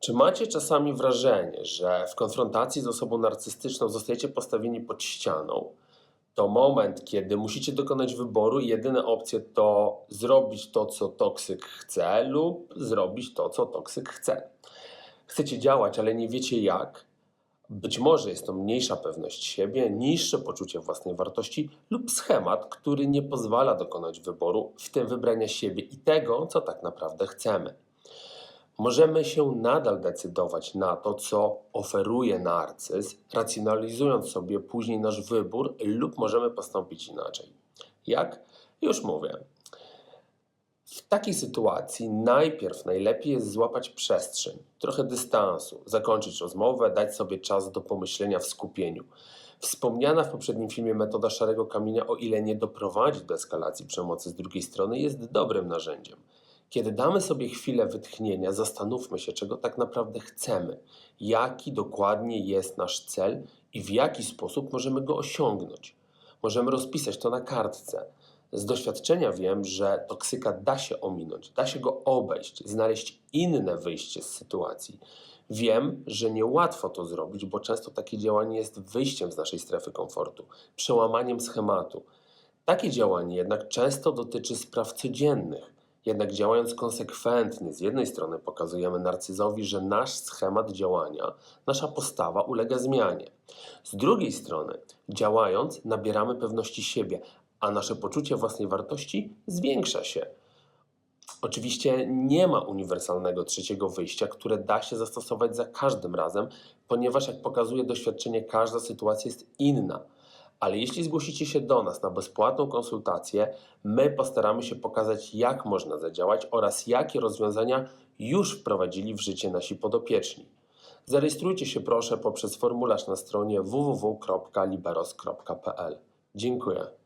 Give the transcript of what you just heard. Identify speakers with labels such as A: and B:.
A: Czy macie czasami wrażenie, że w konfrontacji z osobą narcystyczną zostajecie postawieni pod ścianą? To moment, kiedy musicie dokonać wyboru i jedyne opcje to zrobić to, co toksyk chce, lub zrobić to, co toksyk chce. Chcecie działać, ale nie wiecie jak. Być może jest to mniejsza pewność siebie, niższe poczucie własnej wartości lub schemat, który nie pozwala dokonać wyboru, w tym wybrania siebie i tego, co tak naprawdę chcemy. Możemy się nadal decydować na to, co oferuje narcyz, racjonalizując sobie później nasz wybór, lub możemy postąpić inaczej. Jak? Już mówię. W takiej sytuacji najpierw najlepiej jest złapać przestrzeń, trochę dystansu, zakończyć rozmowę, dać sobie czas do pomyślenia w skupieniu. Wspomniana w poprzednim filmie metoda szarego kamienia, o ile nie doprowadzi do eskalacji przemocy z drugiej strony, jest dobrym narzędziem. Kiedy damy sobie chwilę wytchnienia, zastanówmy się, czego tak naprawdę chcemy, jaki dokładnie jest nasz cel i w jaki sposób możemy go osiągnąć. Możemy rozpisać to na kartce. Z doświadczenia wiem, że toksyka da się ominąć, da się go obejść, znaleźć inne wyjście z sytuacji. Wiem, że niełatwo to zrobić, bo często takie działanie jest wyjściem z naszej strefy komfortu, przełamaniem schematu. Takie działanie jednak często dotyczy spraw codziennych. Jednak działając konsekwentnie, z jednej strony pokazujemy narcyzowi, że nasz schemat działania, nasza postawa ulega zmianie. Z drugiej strony, działając, nabieramy pewności siebie, a nasze poczucie własnej wartości zwiększa się. Oczywiście nie ma uniwersalnego trzeciego wyjścia, które da się zastosować za każdym razem, ponieważ, jak pokazuje doświadczenie, każda sytuacja jest inna. Ale jeśli zgłosicie się do nas na bezpłatną konsultację, my postaramy się pokazać, jak można zadziałać oraz jakie rozwiązania już wprowadzili w życie nasi podopieczni. Zarejestrujcie się proszę poprzez formularz na stronie www.liberos.pl. Dziękuję.